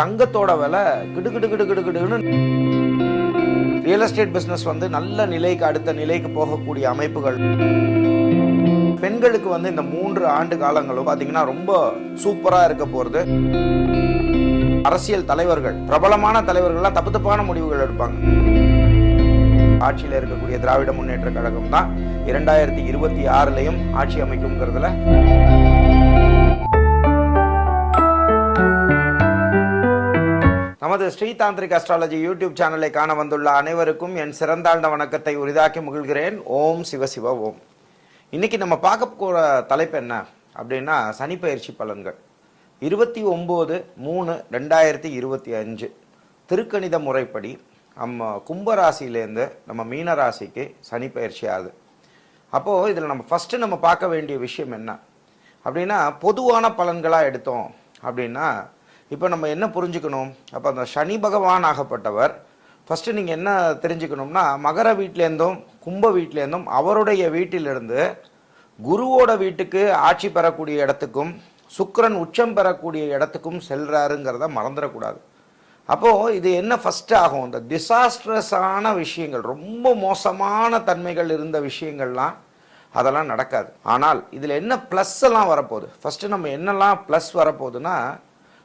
தங்கத்தோட விலை கிடுகிடு கிடு கிடு கிடுன்னு ரியல் எஸ்டேட் பிஸ்னஸ் வந்து நல்ல நிலைக்கு அடுத்த நிலைக்கு போகக்கூடிய அமைப்புகள். பெண்களுக்கு வந்து இந்த மூன்று ஆண்டு காலங்களும் பார்த்தீங்கன்னா ரொம்ப சூப்பராக இருக்க போகிறது அரசியல் தலைவர்கள் பிரபலமான தலைவர்கள்லாம் தப்பு தப்பான முடிவுகள் எடுப்பாங்க. ஆட்சியில் இருக்கக்கூடிய திராவிட முன்னேற்ற கழகம் தான் இரண்டாயிரத்தி இருபத்தி ஆறுலையும் ஆட்சி அமைக்குங்கிறதுல நமது ஸ்ரீதாந்திரிக் அஸ்ட்ராலஜி யூடியூப் சேனலை காண வந்துள்ள அனைவருக்கும் என் சிறந்தாழ்ந்த வணக்கத்தை உரிதாக்கி முகிழ்கிறேன். ஓம் சிவ சிவ ஓம். இன்னைக்கு நம்ம பார்க்க போகிற தலைப்பு என்ன அப்படின்னா சனிப்பயிற்சி பலன்கள். இருபத்தி ஒம்பது மூணு ரெண்டாயிரத்தி இருபத்தி அஞ்சு. திருக்கணித முறைப்படி நம்ம கும்பராசிலேருந்து நம்ம மீனராசிக்கு சனிப்பயிற்சி சனி பயிற்சி ஆகுது. அப்போது இதில் நம்ம ஃபஸ்ட்டு நம்ம பார்க்க வேண்டிய விஷயம் என்ன அப்படின்னா பொதுவான பலன்களாக எடுத்தோம் அப்படின்னா இப்போ நம்ம என்ன புரிஞ்சுக்கணும்? அப்போ அந்த சனி பகவான் ஆகப்பட்டவர் ஃபஸ்ட்டு நீங்கள் என்ன தெரிஞ்சுக்கணும்னா மகர வீட்டிலேருந்தும் கும்ப வீட்டிலேருந்தும் அவருடைய வீட்டிலிருந்து குருவோட வீட்டுக்கு ஆட்சி பெறக்கூடிய இடத்துக்கும் சுக்கரன் உச்சம் பெறக்கூடிய இடத்துக்கும் செல்கிறாருங்கிறத மறந்துடக்கூடாது. அப்போது இது என்ன ஃபஸ்ட்டு ஆகும்? இந்த டிசாஸ்ட்ரஸான விஷயங்கள் ரொம்ப மோசமான தன்மைகள் இருந்த விஷயங்கள்லாம் அதெல்லாம் நடக்காது. ஆனால் இதில் என்ன ப்ளஸ் எல்லாம் வரப்போகுது? ஃபஸ்ட்டு நம்ம என்னெல்லாம் ப்ளஸ் வரப்போகுதுன்னா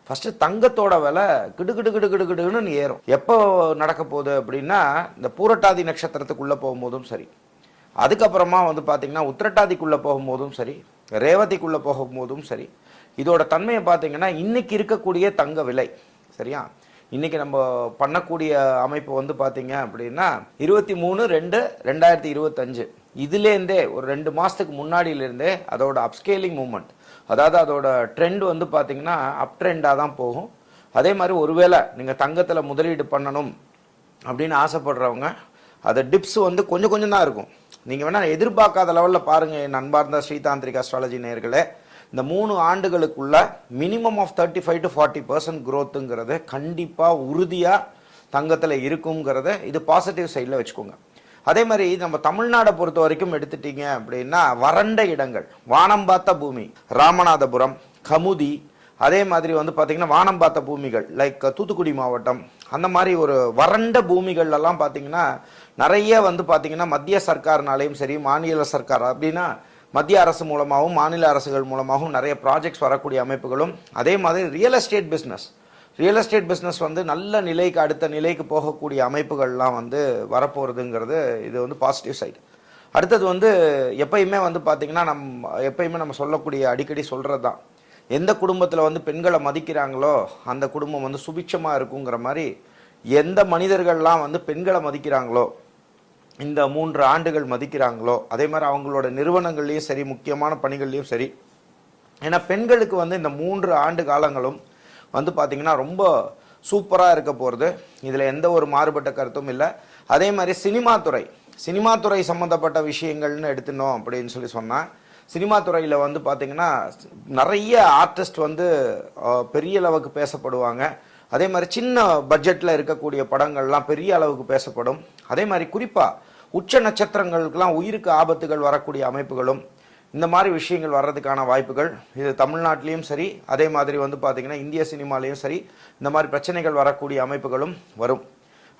ஃபஸ்ட்டு தங்கத்தோட விலை கிடு கிடு கிடு கிடு கிடுன்னு ஏறும். எப்போ நடக்க போகுது அப்படின்னா இந்த பூரட்டாதி நட்சத்திரத்துக்குள்ளே போகும்போதும் சரி. அதுக்கப்புறமா வந்து பார்த்தீங்கன்னா உத்திரட்டாதிக்குள்ளே போகும்போதும் சரி ரேவதிக்குள்ளே போகும்போதும் சரி இதோட தன்மையை பார்த்தீங்கன்னா இன்னைக்கு இருக்கக்கூடிய தங்க விலை சரியா? இன்னைக்கு நம்ம பண்ணக்கூடிய அமைப்பு வந்து பார்த்தீங்க அப்படின்னா இருபத்தி மூணு ரெண்டு ரெண்டாயிரத்தி இருபத்தஞ்சு. இதுலேருந்தே ஒரு ரெண்டு மாதத்துக்கு முன்னாடியிலேருந்தே அதோட அப்ஸ்கேலிங் மூமெண்ட் அதாவது அதோட ட்ரெண்ட் வந்து பார்த்தீங்கன்னா அப் ட்ரெண்டாக தான் போகும். அதே மாதிரி ஒருவேளை நீங்கள் தங்கத்தில் முதலீடு பண்ணணும் அப்படின்னு ஆசைப்படுறவங்க அது டிப்ஸ் வந்து கொஞ்சம் கொஞ்சம் தான் இருக்கும். நீங்கள் வேணால் எதிர்பார்க்காத லெவலில் பாருங்கள் என் அன்பார்ந்த ஸ்ரீதாந்திரிக் அஸ்ட்ராலஜி நேர்களே இந்த மூணு ஆண்டுகளுக்குள்ள minimum of thirty five to forty percent க்ரோத்துங்கிறது கண்டிப்பாக உறுதியாக தங்கத்தில் இருக்குங்கிறத இது பாசிட்டிவ் சைடில் வச்சுக்கோங்க. அதே மாதிரி நம்ம தமிழ்நாடை பொறுத்த வரைக்கும் எடுத்துட்டீங்க அப்படின்னா வறண்ட இடங்கள். வானம் பார்த்த பூமி ராமநாதபுரம் கமுதி அதே மாதிரி வந்து பார்த்திங்கன்னா வானம் பார்த்த பூமிகள் லைக் தூத்துக்குடி மாவட்டம் அந்த மாதிரி ஒரு வறண்ட பூமிகள்லாம் பார்த்தீங்கன்னா நிறைய வந்து பார்த்தீங்கன்னா மத்திய சர்க்கார்னாலையும் சரி மாநில சர்க்கார் அப்படின்னா மத்திய அரசு மூலமாகவும் மாநில அரசுகள் மூலமாகவும் நிறைய ப்ராஜெக்ட்ஸ் வரக்கூடிய அமைப்புகளும் அதே மாதிரி real estate business real estate business வந்து நல்ல நிலைக்கு அடுத்த நிலைக்கு போகக்கூடிய அமைப்புகள்லாம் வந்து வரப்போகிறதுங்கிறது இது வந்து பாசிட்டிவ் சைடு அடுத்தது வந்து எப்பயுமே வந்து பார்த்திங்கன்னா நம் எப்பயுமே நம்ம சொல்லக்கூடிய அடிக்கடி சொல்கிறது தான் எந்த குடும்பத்தில் வந்து பெண்களை மதிக்கிறாங்களோ அந்த குடும்பம் வந்து சுபிட்சமாக இருக்குங்கிற மாதிரி எந்த மனிதர்கள்லாம் வந்து பெண்களை மதிக்கிறாங்களோ இந்த மூன்று ஆண்டுகள் மதிக்கிறாங்களோ அதே மாதிரி அவங்களோட நிறுவனங்கள்லேயும் சரி முக்கியமான பணிகள்லையும் சரி. ஏன்னா பெண்களுக்கு வந்து இந்த மூன்று ஆண்டு காலங்களும் வந்து பார்த்திங்கன்னா ரொம்ப சூப்பராக இருக்க போகிறது இதில் எந்த ஒரு மாறுபட்ட கருத்தும் இல்லை. அதே மாதிரி சினிமா துறை. சினிமா துறை சம்மந்தப்பட்ட விஷயங்கள்னு எடுத்துனோம் அப்படின்னு சொல்லி சொன்னால் சினிமா துறையில் வந்து பார்த்திங்கன்னா நிறைய ஆர்டிஸ்ட் வந்து பெரிய அளவுக்கு பேசப்படுவாங்க. அதே மாதிரி சின்ன பட்ஜெட்டில் இருக்கக்கூடிய படங்கள்லாம் பெரிய அளவுக்கு பேசப்படும். அதே மாதிரி குறிப்பாக உச்ச நட்சத்திரங்களுக்கெல்லாம் உயிருக்கு ஆபத்துகள் வரக்கூடிய அமைப்புகளும் இந்த மாதிரி விஷயங்கள் வர்றதுக்கான வாய்ப்புகள். இது தமிழ்நாட்டிலையும் சரி அதே மாதிரி வந்து பார்த்திங்கன்னா இந்திய சினிமாலேயும் சரி இந்த மாதிரி பிரச்சனைகள் வரக்கூடிய அமைப்புகளும் வரும்.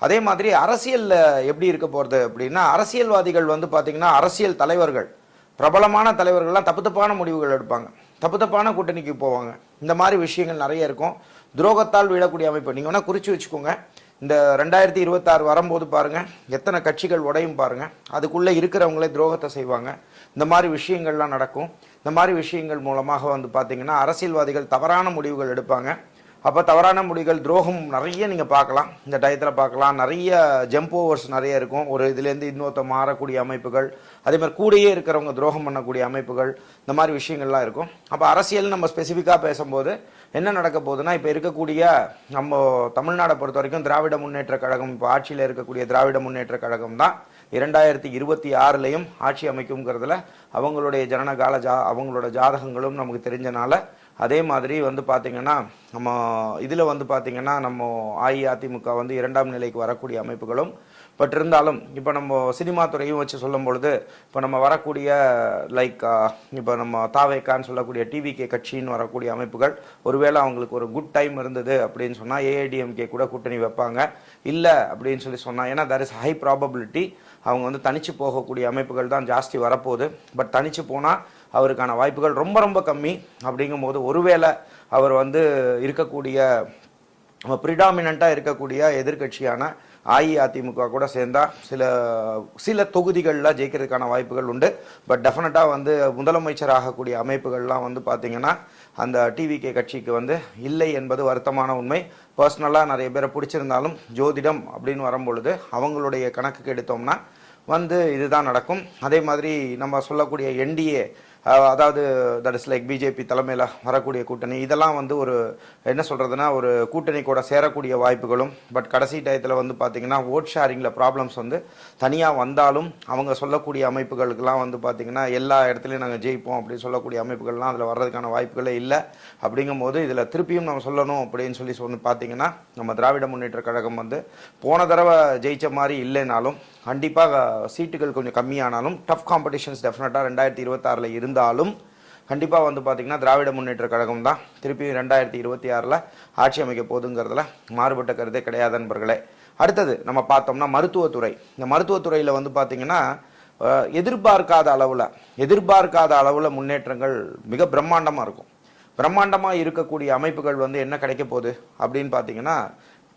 அதே மாதிரி அரசியலில் எப்படி இருக்க போகிறது அப்படின்னா அரசியல்வாதிகள் வந்து பார்த்திங்கன்னா அரசியல் தலைவர்கள் பிரபலமான தலைவர்கள்லாம் தப்பு தப்பான முடிவுகள் எடுப்பாங்க. தப்பு தப்பான கூட்டணிக்கு போவாங்க. இந்த மாதிரி விஷயங்கள் நிறைய இருக்கும். துரோகத்தால் விழக்கூடிய அமைப்பு. நீங்கள் வேணால் குறித்து வச்சுக்கோங்க. இந்த ரெண்டாயிரத்தி இருபத்தாறு வரும்போது பாருங்கள் எத்தனை கட்சிகள் உடையும் பாருங்கள் அதுக்குள்ளே இருக்கிறவங்களே துரோகத்தை செய்வாங்க. இந்த மாதிரி விஷயங்கள்லாம் நடக்கும். இந்த மாதிரி விஷயங்கள் மூலமாக வந்து பார்த்தீங்கன்னா அரசியல்வாதிகள் தவறான முடிவுகள் எடுப்பாங்க. அப்போ தவறான முடிகள் துரோகம் நிறைய நீங்கள் பார்க்கலாம். இந்த டயத்தில் பார்க்கலாம். நிறைய ஜம்ப் ஓவர்ஸ் நிறைய இருக்கும். ஒரு இதுலேருந்து இன்னொருத்த மாறக்கூடிய அமைப்புகள். அதே மாதிரி கூடயே இருக்கிறவங்க துரோகம் பண்ணக்கூடிய அமைப்புகள். இந்த மாதிரி விஷயங்கள்லாம் இருக்கும். அப்போ அரசியல் நம்ம ஸ்பெசிஃபிக்காக பேசும்போது என்ன நடக்க போகுதுன்னா இப்போ இருக்கக்கூடிய நம்ம தமிழ்நாடை பொறுத்த வரைக்கும் திராவிட முன்னேற்ற கழகம் இப்போ ஆட்சியில் இருக்கக்கூடிய திராவிட முன்னேற்ற கழகம் தான் இரண்டாயிரத்தி இருபத்தி ஆறுலையும் ஆட்சி அமைக்குங்கிறதுல அவங்களுடைய ஜனனகால ஜா அவங்களோட ஜாதகங்களும் நமக்கு தெரிஞ்சனால அதே மாதிரி வந்து பார்த்திங்கன்னா நம்ம இதில் வந்து பார்த்திங்கன்னா நம்ம அஇஅதிமுக வந்து இரண்டாம் நிலைக்கு வரக்கூடிய அமைப்புகளும் பட் இருந்தாலும் இப்போ நம்ம சினிமா துறையும் வச்சு சொல்லும் பொழுது இப்போ நம்ம வரக்கூடிய லைக் இப்போ நம்ம தாவேக்கான்னு சொல்லக்கூடிய டிவிகே கட்சின்னு வரக்கூடிய அமைப்புகள் ஒருவேளை அவங்களுக்கு ஒரு குட் டைம் இருந்தது அப்படின்னு சொன்னால் ஏஐடிஎம்கே கூட கூட்டணி வைப்பாங்க. இல்லை அப்படின்னு சொல்லி சொன்னால் ஏன்னா தர் இஸ் ஹை ப்ராபபிலிட்டி அவங்க வந்து தனிச்சு போகக்கூடிய அமைப்புகள் தான் ஜாஸ்தி வரப்போகுது. பட் தனிச்சு போனால் அவருக்கான வாய்ப்புகள் ரொம்ப ரொம்ப கம்மி. அப்படிங்கும்போது ஒருவேளை அவர் வந்து இருக்கக்கூடிய நம்ம ப்ரிடாமினண்ட்டாக இருக்கக்கூடிய எதிர்க்கட்சியான அஇஅதிமுக கூட சேர்ந்தா சில சில தொகுதிகளில் ஜெயிக்கிறதுக்கான வாய்ப்புகள் உண்டு. பட் டெஃபினட்டாக வந்து முதலமைச்சர் ஆகக்கூடிய அமைப்புகள்லாம் வந்து பார்த்திங்கன்னா அந்த டிவிகே கட்சிக்கு வந்து இல்லை என்பது வருத்தமான உண்மை. பர்சனலாக நிறைய பேரை பிடிச்சிருந்தாலும் ஜோதிடம் அப்படின்னு வரும்பொழுது அவங்களுடைய கணக்குக்கு எடுத்தோம்னா வந்து இதுதான் நடக்கும். அதே மாதிரி நம்ம சொல்லக்கூடிய என்டிஏ அதாவது தட் இஸ் லைக் பிஜேபி தலைமையில் வரக்கூடிய கூட்டணி. இதெல்லாம் வந்து ஒரு என்ன சொல்கிறதுனா ஒரு கூட்டணி கூட சேரக்கூடிய வாய்ப்புகளும் பட் கடைசி டயத்தில் வந்து பார்த்திங்கன்னா ஓட் ஷேரிங்கில் ப்ராப்ளம்ஸ் வந்து தனியாக வந்தாலும் அவங்க சொல்லக்கூடிய அமைப்புகளுக்கெல்லாம் வந்து பார்த்திங்கன்னா எல்லா இடத்துலையும் நாங்கள் ஜெயிப்போம் அப்படின்னு சொல்லக்கூடிய அமைப்புகள்லாம் அதில் வர்றதுக்கான வாய்ப்புகளே இல்லை. அப்படிங்கும்போது இதில் திருப்பியும் நம்ம சொல்லணும் அப்படின்னு சொல்லி சொன்னு பார்த்தீங்கன்னா நம்ம திராவிட முன்னேற்ற கழகம் வந்து போன தடவை ஜெயித்த மாதிரி இல்லைனாலும் கண்டிப்பாக சீட்டுகள் கொஞ்சம் கம்மியானாலும் டஃப் காம்படிஷன்ஸ் டெஃபினட்டாக ரெண்டாயிரத்தி இருபத்தாறில் இருந்தாலும் கண்டிப்பாக வந்து பார்த்திங்கன்னா திராவிட முன்னேற்ற கழகம் தான். திருப்பியும் ரெண்டாயிரத்தி இருபத்தி ஆறில் ஆட்சி அமைக்க போதுங்கிறதுல மாறுபட்ட கருத்தே கிடையாது நண்பர்களே. அடுத்தது நம்ம பார்த்தோம்னா மருத்துவத்துறை. இந்த மருத்துவத்துறையில் வந்து பார்த்திங்கன்னா எதிர்பார்க்காத அளவில் எதிர்பார்க்காத அளவில் முன்னேற்றங்கள் மிக பிரம்மாண்டமாக இருக்கும். பிரம்மாண்டமாக இருக்கக்கூடிய அமைப்புகள் வந்து என்ன கிடைக்க போகுது அப்படின்னு பார்த்தீங்கன்னா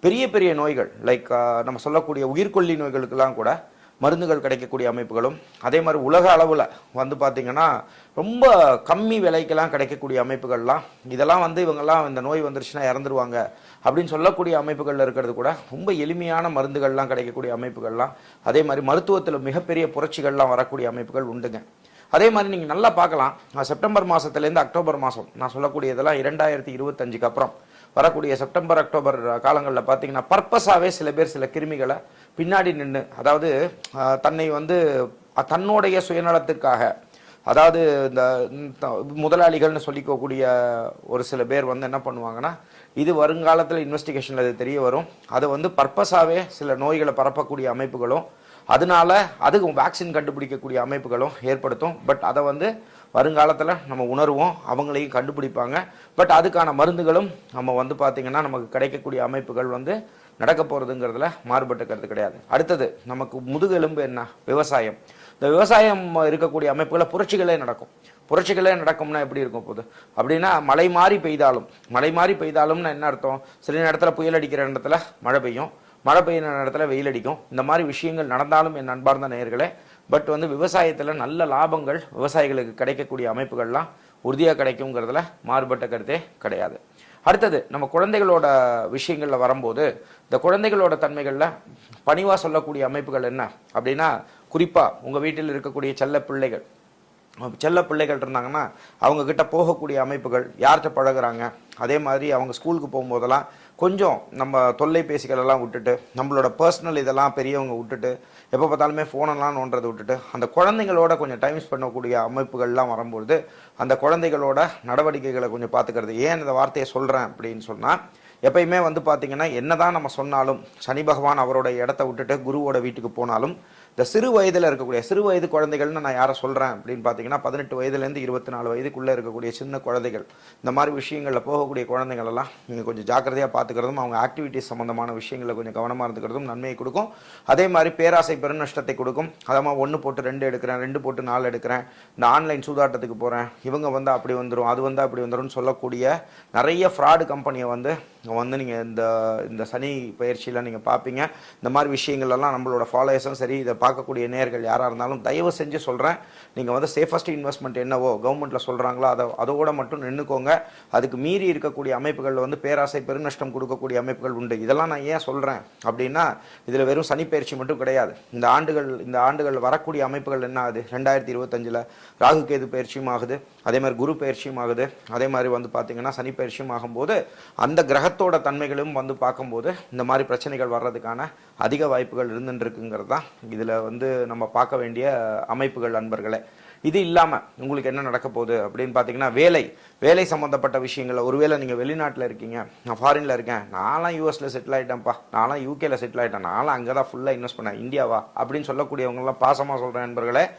பெரிய பெரிய நோய்கள் லைக் நம்ம சொல்லக்கூடிய உயிர்கொல்லி நோய்களுக்கெல்லாம் கூட மருந்துகள் கிடைக்கக்கூடிய அமைப்புகளும் அதே மாதிரி உலக அளவில் வந்து பார்த்திங்கன்னா ரொம்ப கம்மி விலைக்கெல்லாம் கிடைக்கக்கூடிய அமைப்புகள்லாம் இதெல்லாம் வந்து இவங்கெல்லாம் இந்த நோய் வந்துருச்சுன்னா இறந்துருவாங்க அப்படின்னு சொல்லக்கூடிய அமைப்புகளில் இருக்கிறது கூட ரொம்ப எளிமையான மருந்துகள்லாம் கிடைக்கக்கூடிய அமைப்புகள்லாம் அதே மாதிரி மருத்துவத்தில் மிகப்பெரிய புரட்சிகள்லாம் வரக்கூடிய அமைப்புகள் உண்டுங்க. அதே மாதிரி நீங்கள் நல்லா பார்க்கலாம் செப்டம்பர் மாதத்துலேருந்து அக்டோபர் மாதம் நான் சொல்லக்கூடியதெல்லாம் இரண்டாயிரத்தி இருபத்தஞ்சுக்கு அப்புறம். வரக்கூடிய செப்டம்பர் அக்டோபர் காலங்களில் பார்த்தீங்கன்னா பர்பஸாகவே சில பேர் சில கிருமிகளை பின்னாடி நின்று அதாவது தன்னை வந்து தன்னுடைய சுயநலத்துக்காக அதாவது இந்த முதலாளிகள்னு சொல்லிக்கக்கூடிய ஒரு சில பேர் வந்து என்ன பண்ணுவாங்கன்னா இது வருங்காலத்தில் இன்வெஸ்டிகேஷனில் அது தெரிய வரும். அது வந்து பர்பஸாகவே சில நோய்களை பரப்பக்கூடிய அமைப்புகளும் அதனால அதுக்கு வேக்சின் கண்டுபிடிக்கக்கூடிய அமைப்புகளும் ஏற்படுத்தும். பட் அதை வந்து வருங்காலத்தில் நம்ம உணர்வோம் அவங்களையும் கண்டுபிடிப்பாங்க. பட் அதுக்கான மருந்துகளும் நம்ம வந்து பார்த்திங்கன்னா நமக்கு கிடைக்கக்கூடிய அமைப்புகள் வந்து நடக்க போகிறதுங்கிறதுல மாறுபட்ட கருத்து கிடையாது. அடுத்தது நமக்கு முதுகெலும்பு என்ன? விவசாயம். இந்த விவசாயம் இருக்கக்கூடிய அமைப்புகளை புரட்சிகளே நடக்கும். புரட்சிகளே நடக்கும்னா எப்படி இருக்கும் போது? அப்படின்னா மழை மாறி பெய்தாலும் மழை மாறி பெய்தாலும்னா என்ன அர்த்தம்? சில நேரத்தில் புயல் அடிக்கிற இடத்துல மழை பெய்யும் மழை பெய்யுற இடத்துல வெயில் அடிக்கும். இந்த மாதிரி விஷயங்கள் நடந்தாலும் என் அன்பார்ந்த நேயர்களே பட் வந்து விவசாயத்தில் நல்ல லாபங்கள் விவசாயிகளுக்கு கிடைக்கக்கூடிய அமைப்புகள்லாம் உறுதியாக கிடைக்குங்கிறதுல மாறுபட்ட கருத்தே கிடையாது. அடுத்தது நம்ம குழந்தைகளோட விஷயங்களில் வரும்போது இந்த குழந்தைகளோட தன்மைகளில் பணிவாக சொல்லக்கூடிய அமைப்புகள் என்ன? அப்படின்னா குறிப்பாக உங்கள் வீட்டில் இருக்கக்கூடிய செல்ல பிள்ளைகள். செல்ல பிள்ளைகள் இருந்தாங்கன்னா அவங்கக்கிட்ட போகக்கூடிய அமைப்புகள் யார்கிட்ட பழகுறாங்க? அதே மாதிரி அவங்க ஸ்கூலுக்கு போகும்போதெல்லாம் கொஞ்சம் நம்ம தொல்லைபேசிகள் எல்லாம் விட்டுட்டு நம்மளோட பர்சனல் இதெல்லாம் பெரியவங்க விட்டுட்டு எப்போ பார்த்தாலுமே ஃபோனெல்லாம் நோன்றதை விட்டுட்டு அந்த குழந்தைங்களோட கொஞ்சம் டைம் ஸ்பெண்ட் பண்ணக்கூடிய அமைப்புகள்லாம் வரும்பொழுது அந்த குழந்தைகளோட நடவடிக்கைகளை கொஞ்சம் பார்த்துக்கிறது. ஏன் இந்த வார்த்தையை சொல்கிறேன் அப்படின்னு சொன்னால் எப்பயுமே வந்து பார்த்தீங்கன்னா என்னதான் நம்ம சொன்னாலும் சனி பகவான் அவரோட இடத்த விட்டுட்டு குருவோட வீட்டுக்கு போனாலும் இந்த சிறு வயதில் இருக்கக்கூடிய சிறு வயது குழந்தைகள்னு நான் யாரை சொல்கிறேன் அப்படின்னு பார்த்தீங்கன்னா பதினெட்டு வயதுலேருந்து இருபத்தி நாலு வயதுக்குள்ளே இருக்கக்கூடிய சின்ன குழந்தைகள். இந்த மாதிரி விஷயங்களில் போகக்கூடிய குழந்தைங்களெல்லாம் நீங்கள் கொஞ்சம் ஜாக்கிரதையாக பார்த்துக்கிறதும் அவங்க ஆக்டிவிட்டிஸ் சம்மந்தமான விஷயங்களில் கொஞ்சம் கவனமாக இருந்துக்கிறதும் நன்மையை கொடுக்கும். அதே மாதிரி பேராசை பெருநஷ்டத்தை கொடுக்கும். அதமாக ஒன்று போட்டு ரெண்டு எடுக்கிறேன் ரெண்டு போட்டு நாலு எடுக்கிறேன். இந்த ஆன்லைன் சூதாட்டத்துக்கு போகிறேன் இவங்க வந்து அப்படி வந்துடும் அது வந்து அப்படி வந்துடும் சொல்லக்கூடிய நிறைய ஃப்ராடு கம்பெனியை வந்து வந்து நீங்கள் இந்த இந்த சனி பயிற்சியில் நீங்கள் பார்ப்பீங்க. இந்த மாதிரி விஷயங்கள் எல்லாம் நம்மளோட ஃபாலோயர்ஸும் சரி இதை பார்க்கக்கூடிய நேர்கள் யாராக இருந்தாலும் தயவு செஞ்சு சொல்கிறேன் நீங்கள் வந்து சேஃபஸ்ட் இன்வெஸ்ட்மெண்ட் என்னவோ கவர்மெண்ட்டில் சொல்கிறாங்களோ அதை அதோட மட்டும் நின்றுக்கோங்க அதுக்கு மீறி இருக்கக்கூடிய அமைப்புகளில் வந்து பேராசை பெருநஷ்டம் கொடுக்கக்கூடிய அமைப்புகள் உண்டு. இதெல்லாம் நான் ஏன் சொல்கிறேன் அப்படின்னா இதில் வெறும் சனிப்பயிற்சி மட்டும் கிடையாது. இந்த ஆண்டுகள் இந்த ஆண்டுகள் வரக்கூடிய அமைப்புகள் என்ன ஆகுது? ரெண்டாயிரத்தி இருபத்தஞ்சில் ராகு கேது பயிற்சியும் ஆகுது. அதே மாதிரி குரு பயிற்சியும் ஆகுது. அதே மாதிரி வந்து பார்த்தீங்கன்னா சனி பயிற்சியும் ஆகும்போது அந்த கிரகத்தோட தன்மைகளும் வந்து பார்க்கும்போது இந்த மாதிரி பிரச்சனைகள் வர்றதுக்கான அதிக வாய்ப்புகள் இருந்துருக்குங்கிறது தான் இதில் வந்து நம்ம பார்க்க வேண்டிய அமைப்புகள் நண்பர்களே. இது இல்லாமல் உங்களுக்கு என்ன நடக்க போகுது அப்படின்னு பார்த்தீங்கன்னா வேலை. வேலை சம்மந்தப்பட்ட விஷயங்களை ஒருவேளை நீங்கள் வெளிநாட்டில் இருக்கீங்க. நான் ஃபாரினில் இருக்கேன். நானும் யூஎஸில் செட்டில் ஆகிட்டேன்ப்பா நானும் யூகேல செட்டில் ஆகிட்டேன் நானும் அங்கே தான் ஃபுல்லாக இன்வெஸ்ட் பண்ணேன். இந்தியாவா? அப்படின்னு சொல்லக்கூடியவங்களாம் பாசமாக சொல்கிறேன் நண்பர்களே.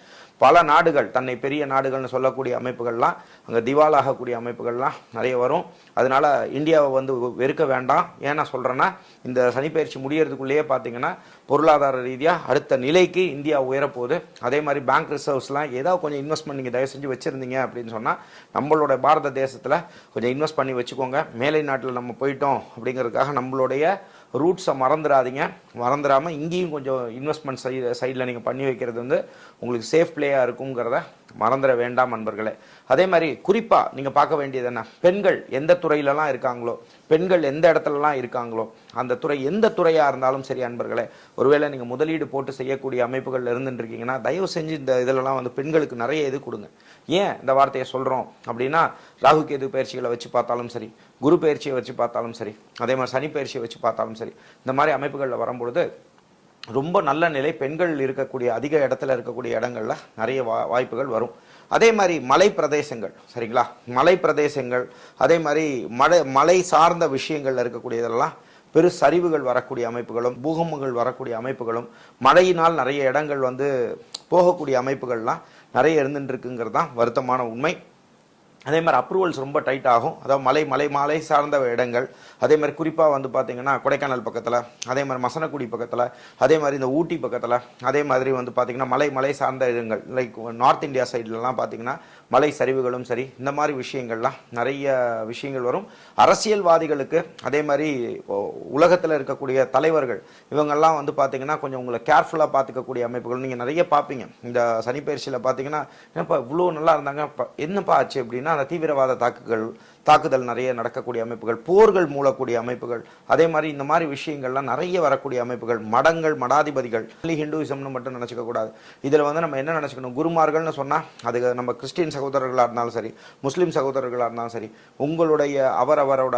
பல நாடுகள் தன்னை பெரிய நாடுகள்னு சொல்லக்கூடிய அமைப்புகள்லாம் அங்கே திவாலாகக்கூடிய அமைப்புகள்லாம் நிறைய வரும். அதனால் இந்தியாவை வந்து வெறுக்க வேண்டாம். ஏன் சொல்கிறேன்னா இந்த சனிப்பயிற்சி முடியறதுக்குள்ளேயே பார்த்தீங்கன்னா பொருளாதார ரீதியாக அடுத்த நிலைக்கு இந்தியா உயரப்போகுது. அதே மாதிரி பேங்க் ரிசர்வ்ஸ்லாம் ஏதாவது கொஞ்சம் இன்வெஸ்ட்மெண்ட் நீங்கள் தயவு செஞ்சு வச்சுருந்தீங்க அப்படின்னு சொன்னால் நம்மளோட பாரத தேசத்தில் கொஞ்சம் இன்வெஸ்ட் பண்ணி வச்சுக்கோங்க. மேலை நாட்டில் நம்ம போயிட்டோம் அப்படிங்கிறதுக்காக நம்மளுடைய ரூட்ஸை மறந்துடாதீங்க. மறந்துடாமல் இங்கேயும் கொஞ்சம் இன்வெஸ்ட்மெண்ட் சைடு சைடில் நீங்கள் பண்ணி வைக்கிறது வந்து உங்களுக்கு சேஃப் பிளேயாக இருக்குங்கிறத மறந்துட வேண்டாம் நண்பர்களே. அதே மாதிரி குறிப்பாக நீங்கள் பார்க்க வேண்டியது என்ன? பெண்கள் எந்த துறையிலலாம் இருக்காங்களோ பெண்கள் எந்த இடத்துலலாம் இருக்காங்களோ அந்த துறை எந்த துறையாக இருந்தாலும் சரி அன்பர்களே ஒருவேளை நீங்கள் முதலீடு போட்டு செய்யக்கூடிய அமைப்புகள் இருந்துருக்கீங்கன்னா தயவு செஞ்சு இந்த இதிலலாம் வந்து பெண்களுக்கு நிறைய இது கொடுங்க. ஏன் இந்த வார்த்தையை சொல்கிறோம் அப்படின்னா ராகு கேது பயிற்சிகளை வச்சு பார்த்தாலும் சரி குரு பயிற்சியை வச்சு பார்த்தாலும் சரி அதே மாதிரி சனி பயிற்சியை வச்சு பார்த்தாலும் சரி இந்த மாதிரி அமைப்புகளில் வரும்பொழுது ரொம்ப நல்ல நிலை பெண்கள் இருக்கக்கூடிய அதிக இடத்துல இருக்கக்கூடிய இடங்களில் நிறைய வா வாய்ப்புகள் வரும். அதே மாதிரி மலை பிரதேசங்கள் சரிங்களா? மலை பிரதேசங்கள் அதே மாதிரி மழை மலை சார்ந்த விஷயங்கள்ல இருக்கக்கூடியதெல்லாம் பெரு சரிவுகள் வரக்கூடிய அமைப்புகளும் பூகம்பங்கள் வரக்கூடிய அமைப்புகளும் மழையினால் நிறைய இடங்கள் வந்து போகக்கூடிய அமைப்புகள்லாம் நிறைய இருந்துட்டு இருக்குங்கிறது தான் வருத்தமான உண்மை. அதே மாதிரி அப்ரூவல்ஸ் ரொம்ப டைட் ஆகும். அதாவது மலை மலை மலை சார்ந்த இடங்கள். அதே மாதிரி குறிப்பாக வந்து பார்த்தீங்கன்னா கொடைக்கானல் பக்கத்தில் அதே மாதிரி மசனக்குடி பக்கத்தில் அதே மாதிரி இந்த ஊட்டி பக்கத்தில் அதே மாதிரி வந்து பார்த்தீங்கன்னா மலை மலை சார்ந்த இடங்கள் லைக் நார்த் இந்தியா சைட்லலாம் பார்த்திங்கன்னா மலை சரிவுகளும் சரி இந்த மாதிரி விஷயங்கள்லாம் நிறைய விஷயங்கள் வரும். அரசியல்வாதிகளுக்கு அதே மாதிரி உலகத்தில் இருக்கக்கூடிய தலைவர்கள் இவங்கெல்லாம் வந்து பார்த்தீங்கன்னா கொஞ்சம் உங்களை கேர்ஃபுல்லாக பார்த்துக்கக்கூடிய அமைப்புகள். நீங்கள் நிறைய பார்ப்பீங்க இந்த சனிப்பயிற்சியில் பார்த்தீங்கன்னா என்னப்பா இவ்வளோ நல்லா இருந்தாங்க இப்ப என்னப்பா ஆச்சு அப்படின்னா அந்த தீவிரவாத தாக்குகள் தாக்குதல் நிறைய நடக்கக்கூடிய அமைப்புகள் போர்கள் மூலக்கூடிய அமைப்புகள் அதே மாதிரி இந்த மாதிரி விஷயங்கள்லாம் நிறைய வரக்கூடிய அமைப்புகள் மடங்கள் மடாதிபதிகள் ஹிந்துவிசம்னு மட்டும் நினச்சிக்க கூடாது. இதில் வந்து நம்ம என்ன நினச்சிக்கணும்? குருமார்கள்னு சொன்னால் அது நம்ம கிறிஸ்டின் சகோதரர்களாக இருந்தாலும் சரி முஸ்லீம் சகோதரர்களாக இருந்தாலும் சரி உங்களுடைய அவரவரோட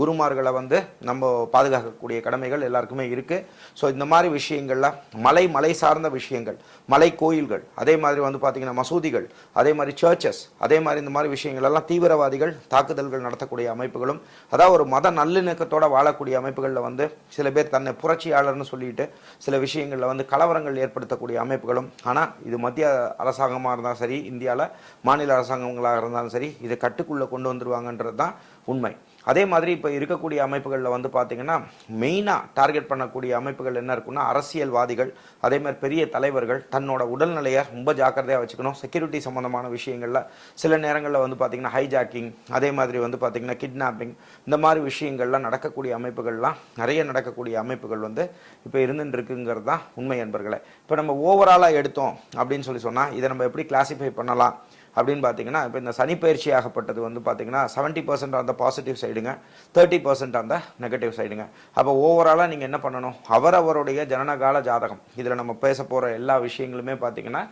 குருமார்களை வந்து நம்ம பாதுகாக்கக்கூடிய கடமைகள் எல்லாருக்குமே இருக்குது ஸோ இந்த மாதிரி விஷயங்கள்லாம் மலை மலை சார்ந்த விஷயங்கள் மலை கோயில்கள் அதே மாதிரி வந்து பார்த்தீங்கன்னா மசூதிகள் அதே மாதிரி சர்ச்சஸ் அதே மாதிரி இந்த மாதிரி விஷயங்கள் எல்லாம் தீவிரவாதிகள் தாக்குதல்கள் நடத்தக்கூடிய அமைப்புகளும் அதாவது ஒரு மத நல்லிணக்கத்தோட வாழக்கூடிய அமைப்புகளில் வந்து சில பேர் தன்னை புரட்சியாளர்னு சொல்லிட்டு சில விஷயங்களில் வந்து கலவரங்கள் ஏற்படுத்தக்கூடிய அமைப்புகளும். ஆனால் இது மத்திய அரசாங்கமாக இருந்தாலும் சரி இந்தியாவில் மாநில அரசாங்கங்களாக இருந்தாலும் சரி இதை கட்டுக்குள்ளே கொண்டு வந்துருவாங்கன்றது தான் உண்மை. அதே மாதிரி இப்போ இருக்கக்கூடிய அமைப்புகளில் வந்து பார்த்தீங்கன்னா மெயினாக டார்கெட் பண்ணக்கூடிய அமைப்புகள் என்ன இருக்குன்னா அரசியல்வாதிகள் அதே மாதிரி பெரிய தலைவர்கள் தன்னோட உடல்நிலையை ரொம்ப ஜாக்கிரதையாக வச்சுக்கணும். செக்யூரிட்டி சம்மந்தமான விஷயங்களில் சில நேரங்களில் வந்து பார்த்தீங்கன்னா ஹைஜாக்கிங் அதே மாதிரி வந்து பார்த்தீங்கன்னா கிட்னாப்பிங் இந்த மாதிரி விஷயங்கள்லாம் நடக்கக்கூடிய அமைப்புகள்லாம் நிறைய நடக்கக்கூடிய அமைப்புகள் வந்து இப்போ இருந்துட்டுருக்குங்கிறது தான் உண்மை என்பர்களே இப்போ நம்ம ஓவராலாக எடுத்தோம் அப்படின்னு சொல்லி சொன்னால் இதை நம்ம எப்படி கிளாஸிஃபை பண்ணலாம்? அப்படின்னு பார்த்தீங்கன்னா இப்போ இந்த சனி பயிற்சி ஆகப்பட்டது வந்து பார்த்தீங்கன்னா செவன்ட்டி பர்சன்ட் அந்த பாசிட்டிவ் சைடுங்க தேர்ட்டி பர்சன்ட் அந்த நெகட்டிவ் சைடுங்க அப்போ ஓவராலாக நீங்கள் என்ன பண்ணணும்? அவரவருடைய ஜனனகால ஜாதகம். இதில் நம்ம பேச போகிற எல்லா விஷயங்களுமே பார்த்தீங்கன்னா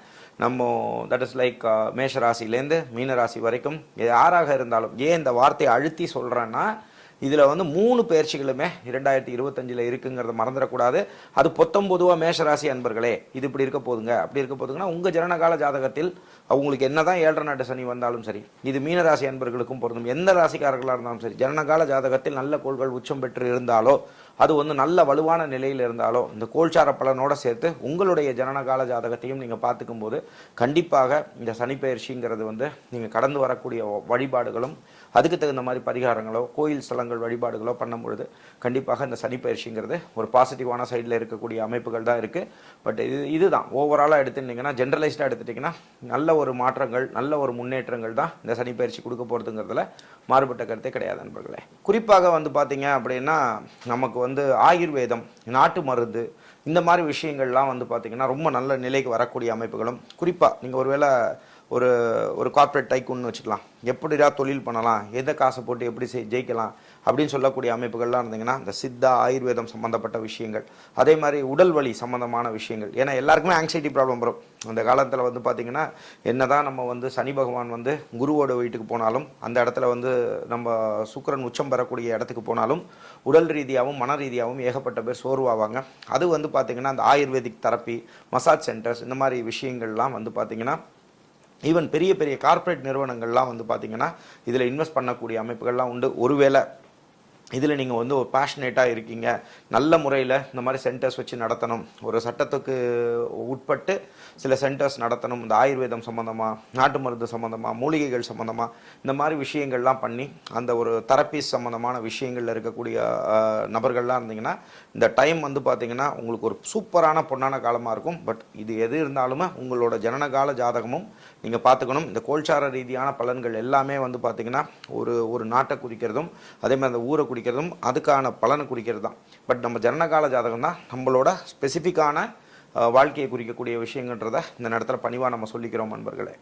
நம்ம தட் இஸ் லைக் uh, மேஷராசிலேருந்து மீனராசி வரைக்கும் யாராக இருந்தாலும் ஏன் இந்த வார்த்தையை அழுத்தி சொல்கிறேன்னா இதில் வந்து மூணு பயிற்சிகளுமே இரண்டாயிரத்தி இருபத்தஞ்சில் இருக்குங்கிறத மறந்துடக்கூடாது. அது பொத்தம்பொதுவாக மேஷராசி அன்பர்களே இது இப்படி இருக்க போதுங்க. அப்படி இருக்க போதுங்கன்னா உங்கள் ஜனனகால ஜாதகத்தில் அவங்களுக்கு என்னதான் ஏழரை நாட்டு சனி வந்தாலும் சரி இது மீனராசி அன்பர்களுக்கும் பொருந்தும். எந்த ராசிக்காரர்களாக இருந்தாலும் சரி ஜனனகால ஜாதகத்தில் நல்ல கோள்கள் உச்சம் பெற்று இருந்தாலோ அது வந்து நல்ல வலுவான நிலையில் இருந்தாலோ இந்த கோல்சார பலனோடு சேர்த்து உங்களுடைய ஜனனகால ஜாதகத்தையும் நீங்கள் பார்த்துக்கும் போது கண்டிப்பாக இந்த சனிப்பெயர்ச்சிங்கிறது வந்து நீங்கள் கடந்து வரக்கூடிய வழிபாடுகளும் அதுக்கு தகுந்த மாதிரி பரிகாரங்களோ கோயில் ஸ்தலங்கள் வழிபாடுகளோ பண்ணும் பொழுது கண்டிப்பாக இந்த சனிப்பயிற்சிங்கிறது ஒரு பாசிட்டிவான சைடில் இருக்கக்கூடிய அமைப்புகள் தான் இருக்குது பட் இது இதுதான். ஓவராலாக எடுத்துட்டிங்கன்னா ஜென்ரலைஸ்டாக எடுத்துட்டிங்கன்னா நல்ல ஒரு மாற்றங்கள் நல்ல ஒரு முன்னேற்றங்கள் தான் இந்த சனிப்பயிற்சி கொடுக்க போகிறதுங்கிறதுல மாறுபட்ட கருத்தே கிடையாது நண்பர்களே. குறிப்பாக வந்து பார்த்தீங்க அப்படின்னா நமக்கு வந்து ஆயுர்வேதம் நாட்டு மருந்து இந்த மாதிரி விஷயங்கள்லாம் வந்து பார்த்தீங்கன்னா ரொம்ப நல்ல நிலைக்கு வரக்கூடிய அமைப்புகளும் குறிப்பாக நீங்கள் ஒருவேளை ஒரு ஒரு கார்ப்பரேட் டைக்குன்னு வச்சுக்கலாம். எப்படிடா தொழில் பண்ணலாம்? எதை காசை போட்டு எப்படி செய் ஜெயிக்கலாம்? அப்படின்னு சொல்லக்கூடிய அமைப்புகள்லாம் இருந்தீங்கன்னா இந்த சித்தா ஆயுர்வேதம் சம்மந்தப்பட்ட விஷயங்கள். அதே மாதிரி உடல் வலி சம்மந்தமான விஷயங்கள். ஏன்னா எல்லாருக்குமே ஆங்ஸைட்டி ப்ராப்ளம் வரும். அந்த காலத்தில் வந்து பார்த்திங்கன்னா என்ன தான் நம்ம வந்து சனி பகவான் வந்து குருவோட வீட்டுக்கு போனாலும் அந்த இடத்துல வந்து நம்ம சுக்கரன் உச்சம் பெறக்கூடிய இடத்துக்கு போனாலும் உடல் ரீதியாகவும் மன ரீதியாகவும் ஏகப்பட்ட பேர் சோர்வாவாங்க. அது வந்து பார்த்திங்கன்னா அந்த ஆயுர்வேதிக் தெரப்பி மசாஜ் சென்டர்ஸ் இந்த மாதிரி விஷயங்கள்லாம் வந்து பார்த்திங்கன்னா ஈவன் பெரிய பெரிய கார்ப்பரேட் நிறுவனங்கள்லாம் வந்து பார்த்தீங்கன்னா இதில் இன்வெஸ்ட் பண்ணக்கூடிய அமைப்புகள்லாம் உண்டு. ஒருவேளை இதில் நீங்கள் வந்து ஒரு பேஷனேட்டாக இருக்கீங்க. நல்ல முறையில் இந்த மாதிரி சென்டர்ஸ் வச்சு நடத்தணும். ஒரு சட்டத்துக்கு உட்பட்டு சில சென்டர்ஸ் நடத்தணும். இந்த ஆயுர்வேதம் சம்மந்தமாக நாட்டு மருந்து சம்மந்தமாக மூலிகைகள் சம்மந்தமாக இந்த மாதிரி விஷயங்கள்லாம் பண்ணி அந்த ஒரு தெரப்பீஸ் சம்மந்தமான விஷயங்களில் இருக்கக்கூடிய நபர்கள்லாம் இருந்தீங்கன்னா இந்த டைம் வந்து பார்த்தீங்கன்னா உங்களுக்கு ஒரு சூப்பரான பொன்னான காலமாக இருக்கும். பட் இது எது இருந்தாலுமே உங்களோட ஜனனகால ஜாதகமும் நீங்கள் பார்த்துக்கணும் இந்த கோல்சார ரீதியான பலன்கள் எல்லாமே வந்து பார்த்தீங்கன்னா ஒரு ஒரு நாட்டை குறிக்கிறதும் அதே மாதிரி அந்த ஊரை குறிக்கிறதும் அதுக்கான பலனை குறிக்கிறது தான். பட் நம்ம ஜனனகால ஜாதகம் தான் நம்மளோட ஸ்பெசிஃபிக்கான வாழ்க்கையை குறிக்கக்கூடிய விஷயங்கன்றதை இந்த நேரத்தில் பணிவாக நம்ம சொல்லிக்கிறோம் நண்பர்களே